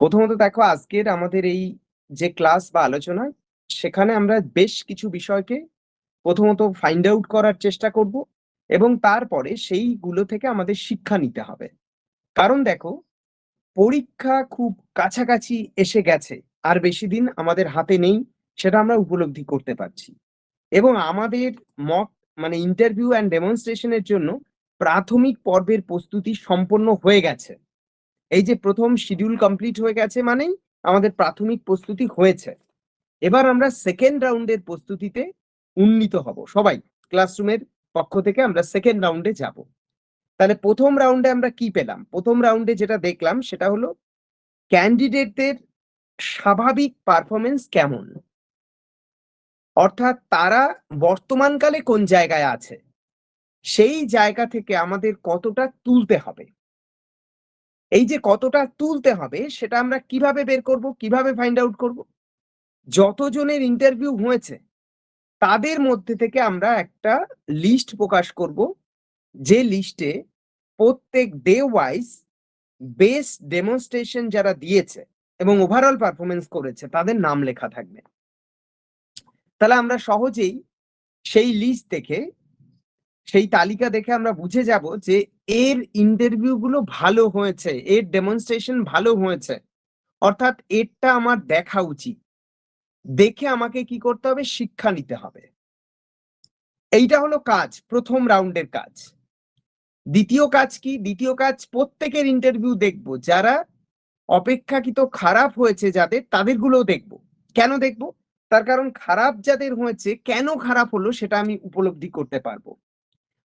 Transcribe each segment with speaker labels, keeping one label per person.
Speaker 1: প্রথমত দেখো, আজকের আমাদের এই যে ক্লাস বা আলোচনা, সেখানে আমরা বেশ কিছু বিষয়কে প্রথমত ফাইন্ড আউট করার চেষ্টা করব এবং তারপরে সেইগুলো থেকে আমাদের শিক্ষা নিতে হবে। কারণ দেখো, পরীক্ষা খুব কাছাকাছি এসে গেছে, আর বেশি দিন আমাদের হাতে নেই, সেটা আমরা উপলব্ধি করতে পারছি। এবং আমাদের মক মানে ইন্টারভিউ অ্যান্ড ডেমনস্ট্রেশনের জন্য প্রাথমিক পর্বের প্রস্তুতি সম্পন্ন হয়ে গেছে। এই যে প্রথম শিডিউল কমপ্লিট হয়ে গেছে মানেই আমাদের প্রাথমিক প্রস্তুতি হয়েছে। এবার আমরা সেকেন্ড রাউন্ডের প্রস্তুতিতে উন্নীত হব। সবাই ক্লাসরুমের পক্ষ থেকে আমরা সেকেন্ড রাউন্ডে যাব। তাহলে প্রথম রাউন্ডে আমরা কি পেলাম? প্রথম রাউন্ডে যেটা দেখলাম সেটা হলো ক্যান্ডিডেটদের স্বাভাবিক পারফরমেন্স কেমন? অর্থাৎ তারা বর্তমানকালে কোন জায়গায় আছে? সেই জায়গা থেকে আমাদের কতটা তুলতে হবে? এই যে কতটা তুলতে হবে সেটা আমরা কীভাবে বের করব, কীভাবে ফাইন্ড আউট করব? যতজনের ইন্টারভিউ হয়েছে, তাদের মধ্যে থেকে আমরা একটা লিস্ট প্রকাশ করব, যে লিস্টে প্রত্যেক ডে ওয়াইজ বেস্ট ডেমনস্ট্রেশন যারা দিয়েছে এবং ওভারঅল পারফরমেন্স করেছে, তাদের নাম লেখা থাকবে। তাহলে আমরা সহজেই সেই লিস্ট থেকে সেই তালিকা দেখে আমরা বুঝে যাব যে এর ইন্টারভিউ গুলো ভালো হয়েছে, এর ডেমনস্ট্রেশন ভালো হয়েছে। অর্থাৎ এরটা আমার দেখা উচিত। দেখে আমাকে কি করতে হবে? শিক্ষা নিতে হবে। এইটা হলো কাজ, প্রথম রাউন্ডের কাজ। দ্বিতীয় কাজ কি? দ্বিতীয় কাজ প্রত্যেকের ইন্টারভিউ দেখব। যারা অপেক্ষাকৃত খারাপ হয়েছে যাদের, তাদেরগুলোও দেখব। কেন দেখব? তার কারণ খারাপ যাদের হয়েছে, কেন খারাপ হলো সেটা আমি উপলব্ধি করতে পারব।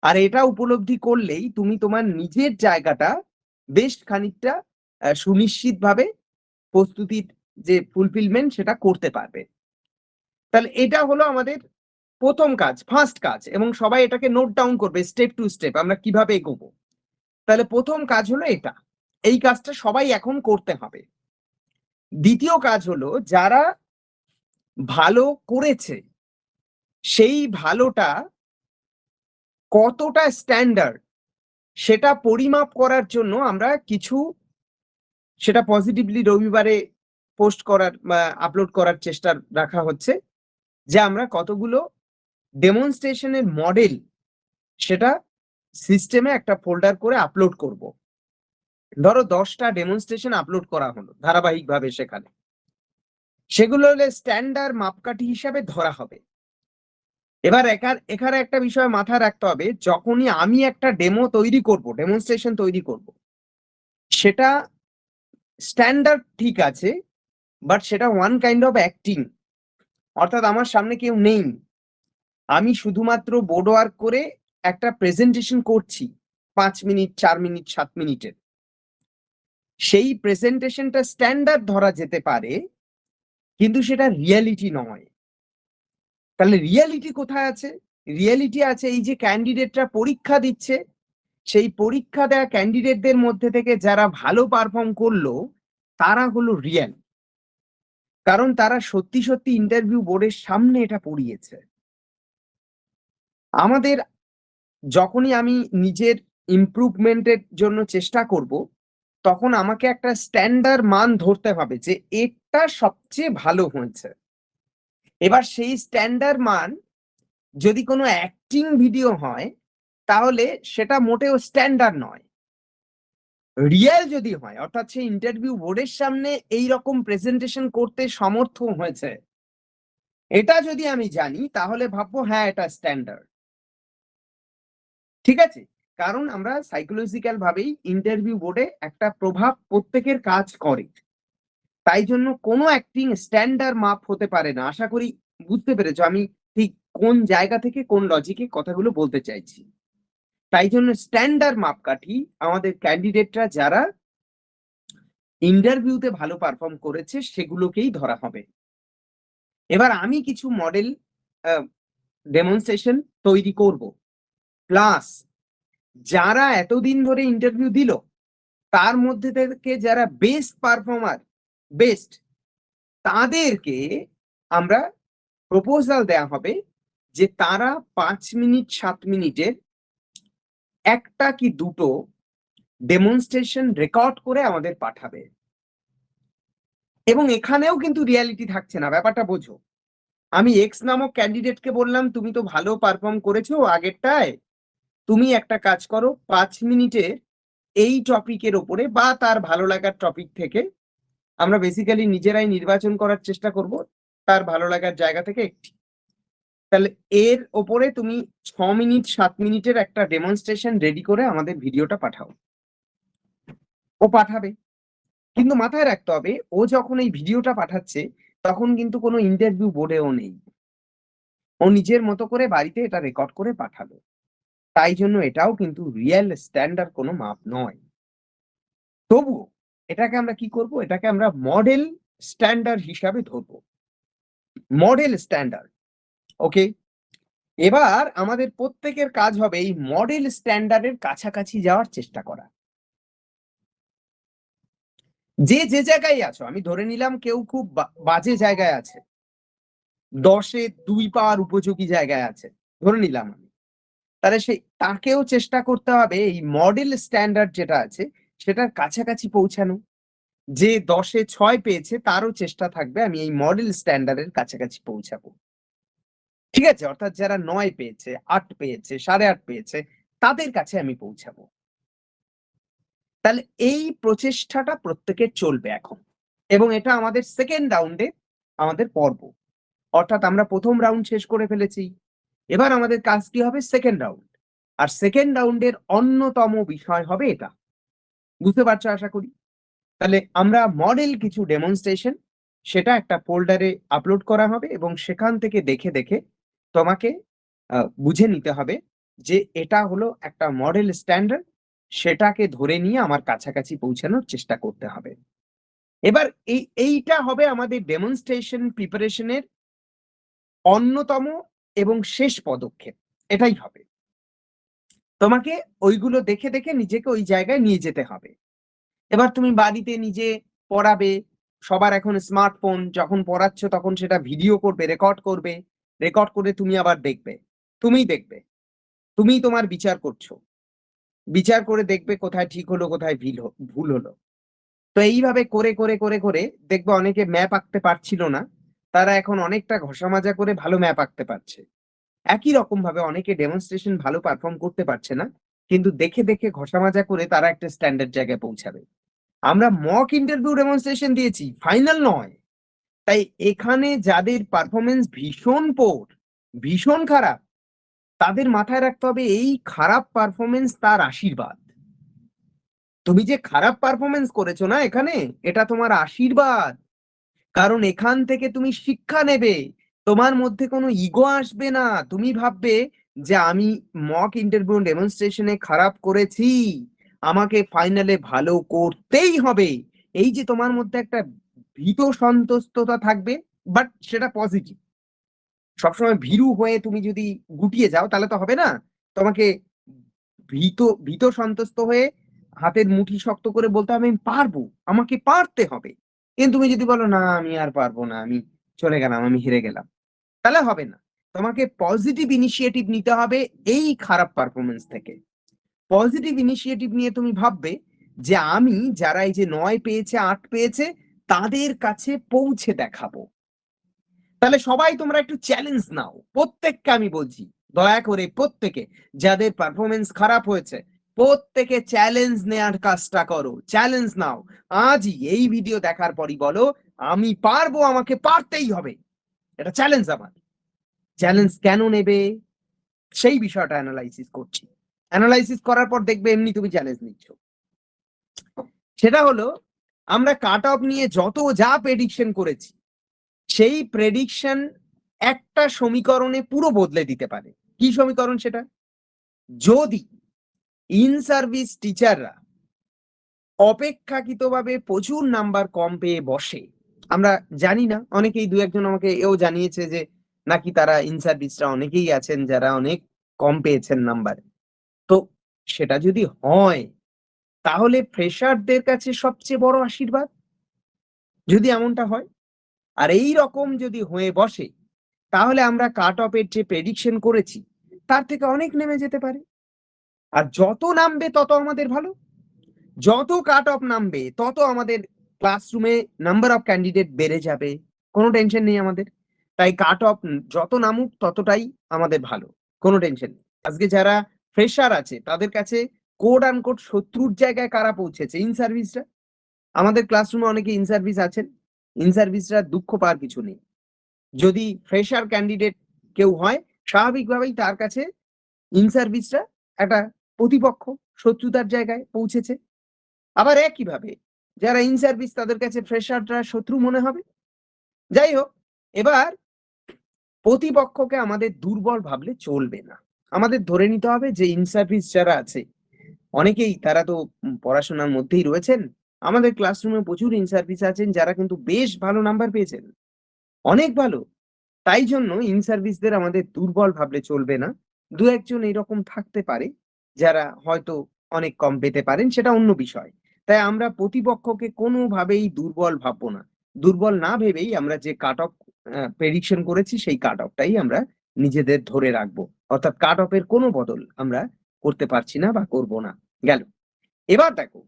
Speaker 1: আর এটা উপলব্ধি করলেই তুমি তোমার নিজের জায়গাটা বেশ খানিকটা সুনিশ্চিত ভাবে প্রস্তুতির যে ফুলফিলমেন্ট সেটা করতে পারবে। তাহলে এটা হলো আমাদের প্রথম কাজ ফার্স্ট কাজ এবং সবাই এটাকে নোট ডাউন করবে স্টেপ টু স্টেপ আমরা কীভাবে এগোবো। তাহলে প্রথম কাজ হলো এটা, এই কাজটা সবাই এখন করতে হবে। দ্বিতীয় কাজ হলো যারা ভালো করেছে, সেই ভালোটা কতটা স্ট্যান্ডার্ড সেটা পরিমাপ করার জন্য আমরা কিছু সেটা পজিটিভলি রবিবারে পোস্ট করার আপলোড করার চেষ্টা রাখা হচ্ছে, যে আমরা কতগুলো ডেমনস্ট্রেশনের মডেল সেটা সিস্টেমে একটা ফোল্ডার করে আপলোড করব। ধরো দশটা ডেমনস্ট্রেশন আপলোড করা হলো ধারাবাহিকভাবে সেখানে। সেগুলো হলে স্ট্যান্ডার্ড মাপকাঠি হিসাবে ধরা হবে। এবার এখানে একটা বিষয় মাথায় রাখতে হবে, যখনই আমি একটা ডেমো তৈরি করব ডেমনস্ট্রেশন তৈরি করব, সেটা স্ট্যান্ডার্ড ঠিক আছে বাট সেটা ওয়ান কাইন্ড অফ অ্যাক্টিং অর্থাৎ আমার সামনে কেউ নেই। আমি শুধুমাত্র বোর্ড ওয়ার্ক করে একটা প্রেজেন্টেশন করছি, পাঁচ মিনিট চার মিনিট সাত মিনিটের সেই প্রেজেন্টেশনটা স্ট্যান্ডার্ড ধরা যেতে পারে, কিন্তু সেটা রিয়ালিটি নয়। তাহলে রিয়ালিটি কোথায় আছে? রিয়ালিটি আছে এই যে ক্যান্ডিডেটরা পরীক্ষা দিচ্ছে। সেই পরীক্ষা দেওয়া ক্যান্ডিডেটদের মধ্যে থেকে যারা ভালো পারফর্ম করল, তারা হলো রিয়েল কারণ তারা সত্যি সত্যি ইন্টারভিউ বোর্ডের সামনে এটা পড়িয়েছে। আমাদের যখনই আমি নিজের ইমপ্রুভমেন্টের জন্য চেষ্টা করব, তখন আমাকে একটা স্ট্যান্ডার্ড মান ধরতে হবে যে, এটা সবচেয়ে ভালো হয়েছে। এবার সেই স্ট্যান্ডার্ড মান যদি কোনো অ্যাক্টিং ভিডিও হয়, তাহলে সেটা মোটেও স্ট্যান্ডার্ড নয়। রিয়েল যদি হয়, অর্থাৎ সেই ইন্টারভিউ বোর্ডের সামনে এই রকম প্রেজেন্টেশন করতে সমর্থ হয়েছে, এটা যদি আমি জানি, তাহলে ভাববো হ্যাঁ এটা স্ট্যান্ডার্ড ঠিক আছে? কারণ আমরা সাইকোলজিক্যাল ভাবেই ইন্টারভিউ বোর্ডে একটা প্রভাব প্রত্যেকের কাজ করে। তাই জন্য কোনো অ্যাক্টিং স্ট্যান্ডার্ড মাপ হতে পারে না। আশা করি বুঝতে পেরেছ, আমি ঠিক কোন জায়গা থেকে কোন লজিকে কথাগুলো বলতে চাইছি। তাই জন্য স্ট্যান্ডার্ড মাপকাঠি আমাদের ক্যান্ডিডেটরা যারা ইন্টারভিউতে ভালো পারফর্ম করেছে, সেগুলোকেই ধরা হবে। এবার আমি কিছু মডেল ডেমনস্ট্রেশন তৈরি করব। প্লাস যারা এতদিন ধরে ইন্টারভিউ দিল, তার মধ্যে থেকে যারা বেস্ট পারফর্মার বেস্ট তাদেরকে আমরা প্রপোজাল দেয়া হবে যে তারা পাঁচ মিনিট, সাত মিনিটের একটা কি দুটো ডেমনস্ট্রেশন রেকর্ড করে আমাদের পাঠাবে। এবং এখানেও কিন্তু রিয়ালিটি থাকছে না, ব্যাপারটা বোঝো। আমি এক্স নামক ক্যান্ডিডেটকে বললাম, তুমি তো ভালো পারফর্ম করেছ আগেরটায়। তুমি একটা কাজ করো, পাঁচ মিনিটে এই টপিকের ওপরে বা তার ভালো লাগার টপিক থেকে আমরা বেসিক্যালি নিজেরাই নির্বাচন করার চেষ্টা করব, তার ভালো লাগার জায়গা থেকে একটি। তাহলে এর ওপরে তুমি ছ মিনিট, সাত মিনিটের একটা ডেমনস্ট্রেশন রেডি করে আমাদের ভিডিওটা পাঠাও। ও পাঠাবে। কিন্তু মাথায় রাখতে হবে, ও যখন এই ভিডিওটা পাঠাচ্ছে, তখন কিন্তু কোনো ইন্টারভিউ বোর্ডেও নেই। ও নিজের মতো করে বাড়িতে এটা রেকর্ড করে পাঠালো। তাই জন্য এটাও কিন্তু রিয়েল স্ট্যান্ডার্ড কোনো মাপ নয়। তবুও এটাকে আমরা কি করব? এটাকে আমরা মডেল স্ট্যান্ডার্ড হিসাবে ধরবো। মডেল স্ট্যান্ডার্ড ওকে এবার আমাদের প্রত্যেকের কাজ হবে এই মডেল স্ট্যান্ডার্ডের কাছাকাছি যাওয়ার চেষ্টা করা। যে যে জায়গায় আছো, আমি ধরে নিলাম কেউ খুব বাজে জায়গায় আছে। দশে দুই পাওয়ার উপযোগী জায়গায় আছে, ধরে নিলাম আমি। তাহলে সেই তাকেও চেষ্টা করতে হবে এই মডেল স্ট্যান্ডার্ড যেটা আছে সেটার কাছাকাছি পৌঁছানো। যে দশে ছয় পেয়েছে তারও চেষ্টা থাকবে আমি এই মডেল স্ট্যান্ডার্ডের কাছাকাছি পৌঁছাবো। ঠিক আছে? অর্থাৎ যারা নয় পেয়েছে, আট পেয়েছে, সাড়ে আট পেয়েছে, তাদের কাছে আমি পৌঁছাবো। তাহলে এই প্রচেষ্টাটা প্রত্যেকের চলবে এখন। এবং এটা আমাদের সেকেন্ড রাউন্ডে আমাদের পর্ব। অর্থাৎ আমরা প্রথম রাউন্ড শেষ করে ফেলেছি। এবার আমাদের কাজ কি হবে? সেকেন্ড রাউন্ড আর সেকেন্ড রাউন্ডের অন্যতম বিষয় হবে এটা। বুঝতে পারছ আশা করি? তাহলে আমরা মডেল কিছু ডেমনস্ট্রেশন সেটা একটা ফোল্ডারে আপলোড করা হবে এবং সেখান থেকে দেখে দেখে তোমাকে বুঝে নিতে হবে যে এটা হলো একটা মডেল স্ট্যান্ডার্ড সেটাকে ধরে নিয়ে আমার কাছাকাছি পৌঁছানোর চেষ্টা করতে হবে। এবার এই, এইটা হবে আমাদের ডেমনস্ট্রেশন প্রিপারেশনের অন্যতম এবং শেষ পদক্ষেপ, এটাই হবে। তোমাকে ওইগুলো দেখে দেখে নিজেকে ওই জায়গায় নিয়ে যেতে হবে। এবার তুমি বাড়িতে নিজে পড়াবে, সবার এখন স্মার্টফোন যখন পড়াচ্ছ তখন সেটা ভিডিও করবে রেকর্ড করবে রেকর্ড করে তুমি আবার দেখবে, তুমিই দেখবে, তুমিই তোমার বিচার করছ। বিচার করে দেখবে কোথায় ঠিক হলো, কোথায় ভিল ভুল হলো। তো এইভাবে করে করে করে করে দেখবে অনেকে ম্যাপ আঁকতে পারছিল না, তারা এখন অনেকটা ঘষা মাজা করে ভালো ম্যাপ আঁকতে পারছে। একই রকম ভাবে অনেকে ডেমনস্ট্রেশন ভালো পারফর্ম করতে পারছে না, কিন্তু দেখে দেখে ঘষা মাজা করে তারা একটা স্ট্যান্ডার্ড জায়গায় পৌঁছাবে। আমরা মক ইন্টারভিউ ডেমনস্ট্রেশন দিয়েছি ফাইনাল নয়। তাই এখানে যাদের পারফরমেন্স ভীষণ পোর ভীষণ খারাপ, তাদের মাথায় রাখতে হবে এই খারাপ পারফরমেন্স তার আশীর্বাদ। তুমি যে খারাপ পারফরমেন্স করেছ না এখানে, এটা তোমার আশীর্বাদ। কারণ এখান থেকে তুমি শিক্ষা নেবে তোমার মধ্যে কোনো ইগো আসবে না। তুমি ভাববে যে আমি মক ইন্টারভিউ ডেমনস্ট্রেশনে খারাপ করেছি। আমাকে ফাইনালে ভালো করতেই হবে। এই যে তোমার মধ্যে একটা ভীত সন্তুষ্টতা থাকবে বাট সেটা পজিটিভ সবসময় ভীরু হয়ে তুমি যদি গুটিয়ে যাও, তাহলে তো হবে না। তোমাকে ভীত ভীত সন্তুষ্ট হয়ে হাতের মুঠি শক্ত করে বলতে হবে, আমি পারব। আমাকে পারতে হবে। কিন্তু তুমি যদি বলো, না, আমি আর পারব না। আমি চলে গেলাম, আমি হেরে গেলাম। তাহলে হবে না। তোমাকে পজিটিভ ইনিশিয়েটিভ নিতে হবে এই খারাপ পারফরমেন্স থেকে। পজিটিভ ইনিশিয়েটিভ নিয়ে তুমি ভাববে যে আমি যারা এই যে নয় পেয়েছে, আট পেয়েছে, তাদের কাছে পৌঁছে দেখাবো। তাহলে সবাই তোমরা একটু চ্যালেঞ্জ নাও। প্রত্যেককে আমি বলছি, দয়া করে প্রত্যেকে, যাদের পারফরমেন্স খারাপ হয়েছে, প্রত্যেকে চ্যালেঞ্জ নেয়ার কাজটা করো। চ্যালেঞ্জ নাও। আজই এই ভিডিও দেখার পরই বলো আমি পারব আমাকে পারতেই হবে। এটা চ্যালেঞ্জ আমার। চ্যালেঞ্জ কেন নেবে? সেই বিষয়টা অ্যানালাইসিস করছি। অ্যানালাইসিস করার পর দেখবে এমনি তুমি চ্যালেঞ্জ নিচ্ছ। সেটা হলো, আমরা কাট অফ নিয়ে যত যা প্রেডিকশন করেছি, সেই প্রেডিকশন একটা সমীকরণে পুরো বদলে দিতে পারে। কি সমীকরণ সেটা? যদি ইন সার্ভিস টিচাররা অপেক্ষাকৃতভাবে প্রচুর নাম্বার কম পেয়ে বসে আমরা জানি না। অনেকেই দু একজন আমাকে এও জানিয়েছে যে, নাকি তারা ইন সার্ভিসরা অনেকেই আছেন যারা অনেক কম পেয়েছেন নাম্বার তো সেটা যদি হয়, তাহলে ফ্রেশারদের কাছে সবচেয়ে বড় আশীর্বাদ? যদি এমনটা হয়? আর এই রকম যদি হয়ে বসে, তাহলে আমরা কাট অফের যে প্রেডিকশন করেছি, তার থেকে অনেক নেমে যেতে পারে। আর যত নামবে তত আমাদের ভালো। যত কাট অফ নামবে, তত আমাদের ক্লাসরুমে নাম্বার অফ ক্যান্ডিডেট বেড়ে যাবে, কোনো টেনশন নেই আমাদের। তাই কাট অফ যত নামুক ততটাই আমাদের ভালো, কোনো টেনশন নেই। আজকে যারা ফ্রেশার আছে, তাদের কাছে কোড আন কোড শত্রুর জায়গায় কারা পৌঁছেছে? ইন সার্ভিসরা আমাদের ক্লাসরুমে অনেকে ইন সার্ভিস আছেন। ইন সার্ভিসরা দুঃখ পাওয়ার কিছু নেই। যদি ফ্রেশার ক্যান্ডিডেট কেউ হয়, স্বাভাবিকভাবেই তার কাছে ইন সার্ভিসরা একটা প্রতিপক্ষ শত্রুতার জায়গায় পৌঁছেছে। আবার একইভাবে যারা ইন সার্ভিস তাদের কাছে ফ্রেশাররা শত্রু মনে হবে। যাই হোক, এবার প্রতিপক্ষকে আমাদের দুর্বল ভাবলে চলবে না। আমাদের ধরে নিতে হবে যে ইন সার্ভিস যারা আছে, অনেকেই তারা তো পড়াশোনার মধ্যেই রয়েছেন, আমাদের ক্লাসরুমে প্রচুর ইন সার্ভিস আছেন যারা কিন্তু বেশ ভালো নাম্বার পেয়েছেন। অনেক ভালো। তাই জন্য ইন সার্ভিসদের আমাদের দুর্বল ভাবলে চলবে না। দু একজন এরকম থাকতে পারে, যারা হয়তো অনেক কম পেতে পারেন, সেটা অন্য বিষয়। তাই আমরা প্রতিপক্ষকে কোনোভাবেই দুর্বল ভাববো না। দুর্বল না ভেবেই আমরা যে কাট অফ প্রেডিকশন করেছি সেই কাট অফটাই আমরা নিজেদের ধরে রাখব। অর্থাৎ কাট অফের কোনো বদল আমরা করতে পারছি না বা করব না। গেল। এবার দেখো,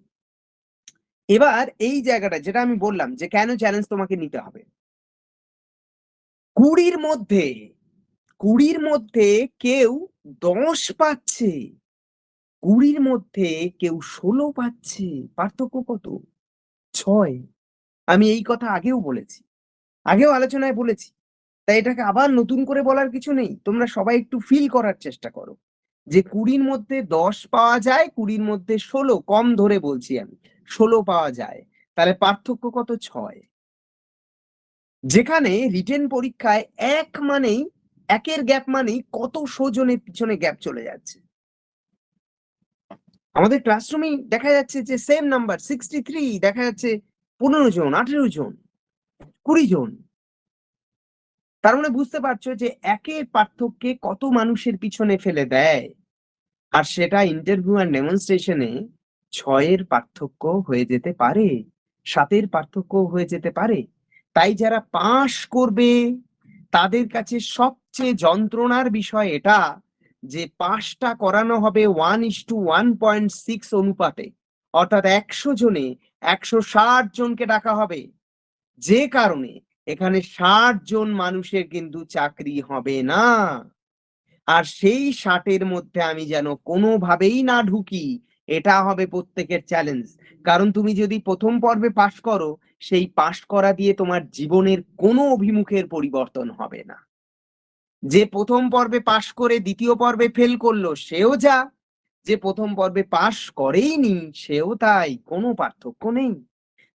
Speaker 1: এবার এই জায়গাটা যেটা আমি বললাম যে কেন চ্যালেঞ্জ তোমাকে নিতে হবে? কুড়ির মধ্যে কুড়ির মধ্যে কেউ দশ পাচ্ছে। কুড়ির মধ্যে কেউ ষোলো পাচ্ছে? পার্থক্য কত? ছয়। আমি এই কথা আগেও বলেছি। আগেও আলোচনায় বলেছি। তাই এটাকে আবার নতুন করে বলার কিছু নেই। তোমরা সবাই একটু ফিল করার চেষ্টা করো। যে কুড়ির মধ্যে দশ পাওয়া যায়, কুড়ির মধ্যে ষোলো, কম ধরে বলছি আমি। ষোলো পাওয়া যায়। তাহলে পার্থক্য কত? ছয়। যেখানে রিটেন পরীক্ষায় এক মানেই, একের গ্যাপ মানেই কত জনের পিছনে গ্যাপ চলে যাচ্ছে? আমাদের ক্লাসরুমেই দেখা যাচ্ছে যে সেম নাম্বার সিক্সটি থ্রি দেখা যাচ্ছে পনেরো জন, আঠেরো জন, কুড়ি জন। তার মানে বুঝতে পারছ যে একের পার্থক্যে কত মানুষের পিছনে ফেলে দেয়। আর সেটা ইন্টারভিউ আর ডেমনস্ট্রেশনে ছয়ের পার্থক্য হয়ে যেতে পারে, সাতের পার্থক্য হয়ে যেতে পারে। তাই যারা পাশ করবে, তাদের কাছে সবচেয়ে যন্ত্রণার বিষয় এটা যে পাশটা করানো হবে one is to one point six অনুপাতে, অর্থাৎ একশো জনে একশো ষাট জনকে ডাকা হবে। যে কারণে এখানে ষাট জন মানুষের কিন্তু চাকরি হবে না। আর সেই ষাটের মধ্যে আমি যেন কোনোভাবেই না ঢুকি, এটা হবে প্রত্যেকের চ্যালেঞ্জ কারণ তুমি যদি প্রথম পর্বে পাশ করো, সেই পাশ করা দিয়ে তোমার জীবনের কোনো অভিমুখের পরিবর্তন হবে না। যে প্রথম পর্বে পাশ করে দ্বিতীয় পর্বে ফেল করল, সেও যা। যে প্রথম পর্বে পাশ করেইনি, সেও তাই, কোনো পার্থক্য নেই।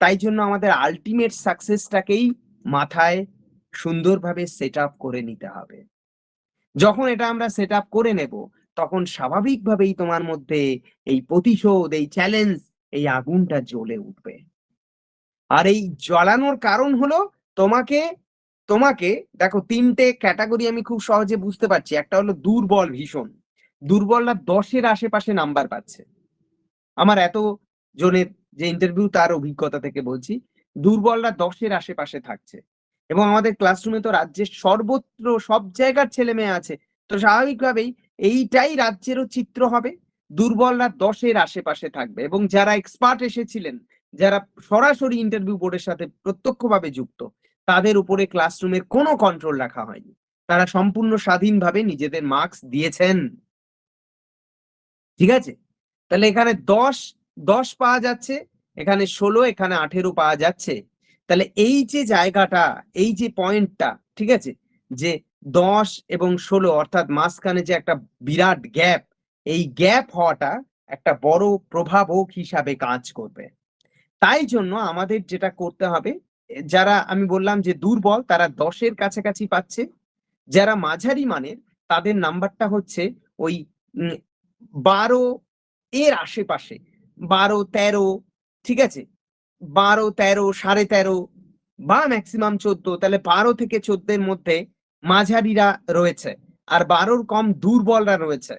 Speaker 1: তাই জন্য আমাদের আলটিমেট সাকসেসটাকেই মাথায় সুন্দরভাবে সেট আপ করে নিতে হবে। যখন এটা আমরা সেট আপ করে নেব, তখন স্বাভাবিকভাবেই তোমার মধ্যে এই প্রতিশোধ, এই চ্যালেঞ্জ এই আগুনটা জ্বলে উঠবে। আর এই জ্বালানোর কারণ হলো তোমাকে তোমাকে, দেখো, তিনটে ক্যাটাগরি আমি খুব সহজে বুঝতে পারছি। একটা হলো দুর্বল ভীষণ। দুর্বলরা দশের আশেপাশে নাম্বার পাচ্ছে। আমার এত জনের যে ইন্টারভিউ তার অভিজ্ঞতা থেকে বলছি। দুর্বলরা দশের আশেপাশে থাকছে। এবং আমাদের ক্লাসরুমে তো রাজ্যের সর্বত্র সব জায়গার ছেলে মেয়ে আছে। তো স্বাভাবিকভাবেই এইটাই রাজ্যেরও চিত্র হবে। দুর্বলরা দশের আশেপাশে থাকবে। এবং যারা এক্সপার্ট এসেছিলেন, যারা সরাসরি ইন্টারভিউ বোর্ডের সাথে প্রত্যক্ষভাবে যুক্ত তাদের উপরে ক্লাসরুমের কোনো কন্ট্রোল রাখা হয়নি। তারা সম্পূর্ণ স্বাধীনভাবে নিজেদের মার্কস দিয়েছেন। ঠিক আছে? তাহলে এখানে দশ দশ পাওয়া যাচ্ছে, এখানে ষোলো, এখানে আঠেরো পাওয়া যাচ্ছে। তাহলে এই যে জায়গাটা, এই যে পয়েন্টটা ঠিক আছে? যে দশ এবং ষোলো, অর্থাৎ মাঝখানে যে একটা বিরাট গ্যাপ এই গ্যাপ হওয়াটা একটা বড় প্রভাবক হিসাবে কাজ করবে। তাই জন্য আমাদের যেটা করতে হবে যারা আমি বললাম যে দুর্বল, তারা দশের কাছাকাছি পাচ্ছে। যারা মাঝারি মানের, তাদের নাম্বারটা হচ্ছে ওই বারো এর আশেপাশে। বারো, তেরো, ঠিক আছে? বারো, তেরো, সাড়ে তেরো বা ম্যাক্সিমাম চোদ্দ, তাহলে বারো থেকে চোদ্দের মধ্যে মাঝারিরা রয়েছে আর বারোর কম দুর্বলরা রয়েছে।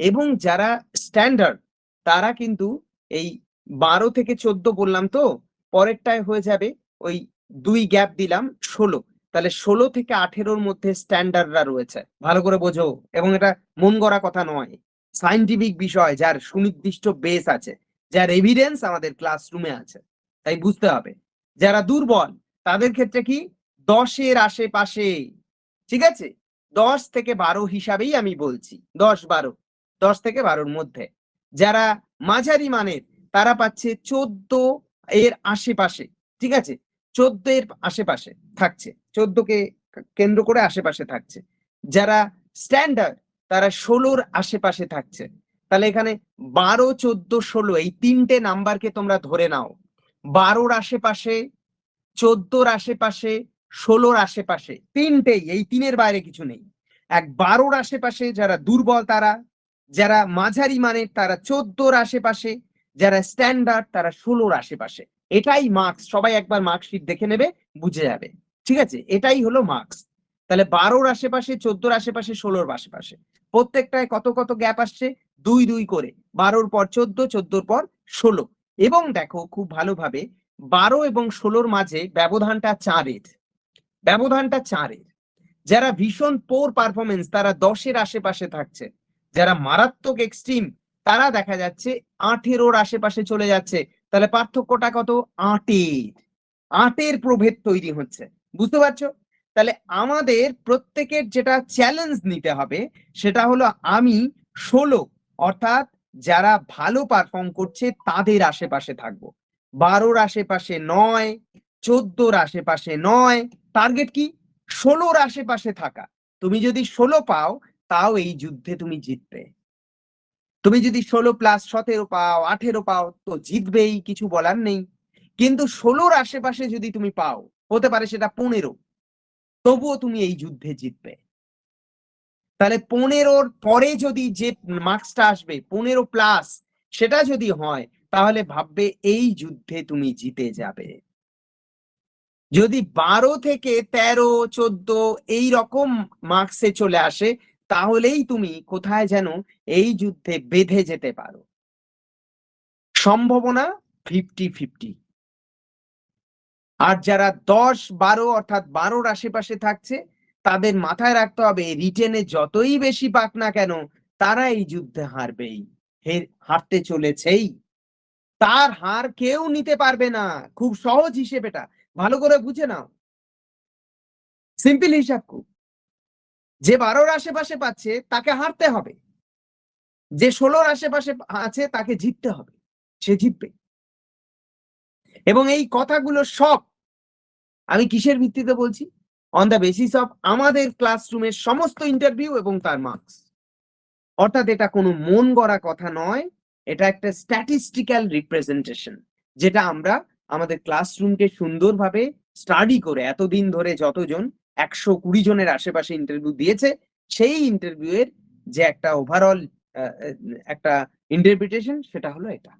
Speaker 1: এবং যারা স্ট্যান্ডার্ড তারা কিন্তু এই বারো থেকে চোদ্দ বললাম তো, পরেরটায় হয়ে যাবে ওই দুই গ্যাপ দিলাম ষোলো। তাহলে ষোলো থেকে আঠেরোর মধ্যে স্ট্যান্ডার্ডরা রয়েছে। ভালো করে বোঝো। এবং এটা মন গড়া কথা নয়। সাইন্টিফিক বিষয় যার সুনির্দিষ্ট বেস আছে। যার এভিডেন্স আমাদের ক্লাসরুমে আছে। তাই বুঝতে হবে। যারা দুর্বল, তাদের ক্ষেত্রে কি? দশের আশেপাশে। ঠিক আছে? দশ থেকে বারো হিসাবেই আমি বলছি। দশ, বারো। দশ থেকে বারোর মধ্যে। যারা মাঝারি মানের, তারা পাচ্ছে চোদ্দ এর আশেপাশে। ঠিক আছে? চোদ্দ এর আশেপাশে থাকছে, চোদ্দকে কেন্দ্র করে আশেপাশে থাকছে। যারা স্ট্যান্ডার্ড, তারা ষোলোর আশেপাশে থাকছে। তাহলে এখানে বারো, চোদ্দ, ষোলো এই তিনটে নাম্বারকে তোমরা ধরে নাও। বারোর আশেপাশে, চোদ্দোর আশেপাশে, ষোলোর আশেপাশে তিনটেই, এই তিনের বাইরে কিছু নেই। এক বারোর আশেপাশে যারা দুর্বল, তারা, যারা মাঝারি মানের, তারা চোদ্দোর আশেপাশে, যারা স্ট্যান্ডার্ড, তারা ষোলোর আশেপাশে। এটাই মার্কস সবাই একবার মার্কশিট দেখে নেবে, বুঝে যাবে। ঠিক আছে? এটাই হলো মার্কস তাহলে বারোর আশেপাশে, চোদ্দোর আশেপাশে, ষোলোর আশেপাশে। প্রত্যেকটায় কত কত গ্যাপ আসছে? দুই দুই করে। বারোর পর চোদ্দ, চোদ্দোর পর ষোলো। এবং দেখো, খুব ভালোভাবে বারো এবং ষোলোর মাঝে ব্যবধানটা চারের। ব্যবধানটা চারের। যারা ভীষণ পোর পারফরমেন্স তারা দশের আশেপাশে থাকছে। যারা মারাত্মক এক্সট্রিম তারা দেখা যাচ্ছে আঠেরোর আশেপাশে চলে যাচ্ছে। তাহলে পার্থক্যটা কত? আটের। আটের প্রভেদ তৈরি হচ্ছে। বুঝতে পারছ? তাহলে আমাদের প্রত্যেকের যেটা চ্যালেঞ্জ নিতে হবে, সেটা হলো আমি ষোলো, অর্থাৎ যারা ভালো পারফর্ম করছে তাদের আশেপাশে থাকব। বারোর আশেপাশে নয়, চোদ্দোর আশেপাশে নয় টার্গেট কি? ষোলোর আশেপাশে থাকা। তুমি যদি ষোলো পাও, তাও এই যুদ্ধে তুমি জিতবে। তুমি যদি ষোলো প্লাস সতেরো পাও, আঠেরো পাও, তো জিতবেই, কিছু বলার নেই। কিন্তু ষোলোর আশেপাশে যদি তুমি পাও, হতে পারে সেটা পনেরো। তবুও তুমি এই যুদ্ধে জিতবে। তাহলে পনেরোর পরে যদি যে মার্কসটা আসবে, পনেরো প্লাস সেটা যদি হয়, তাহলে ভাববে এই যুদ্ধে তুমি জিতে যাবে। যদি বারো থেকে তেরো, চোদ্দ, এই রকম মার্কসে চলে আসে তাহলেই তুমি কোথায় যেন এই যুদ্ধে বেঁধে যেতে পারো। সম্ভাবনা ফিফটি ফিফটি আর যারা দশ, বারো অর্থাৎ বারোর আশেপাশে থাকছে, তাদের মাথায় রাখতে হবে, রিটেনে যতই বেশি পাক না কেন, তারা এই যুদ্ধে হারবেই। হারতে চলেছেই। তার হার কেউ নিতে পারবে না। খুব সহজ হিসেব এটা। ভালো করে বুঝে নাও। সিম্পল হিসাব খুব। যে বারোর আশেপাশে পাচ্ছে, তাকে হারতে হবে। যে ষোলোর আশেপাশে আছে, তাকে জিততে হবে। সে জিতবে। এবং এই কথাগুলো সব আমি কিসের ভিত্তিতে বলছি? অন দ্য বেসিস অফ আমাদের ক্লাসরুমের সমস্ত ইন্টারভিউ এবং তার মার্কস অর্থাৎ এটা কোনো মন গড়া কথা নয়, এটা একটা স্ট্যাটিস্টিক্যাল রিপ্রেজেন্টেশন যেটা আমরা আমাদের ক্লাসরুমকে সুন্দরভাবে স্টাডি করে এতদিন ধরে যতজন একশো কুড়ি জনের আশেপাশে ইন্টারভিউ দিয়েছে, সেই ইন্টারভিউ এর যে একটা ওভারঅল একটা ইন্টারপ্রিটেশন সেটা হলো এটা।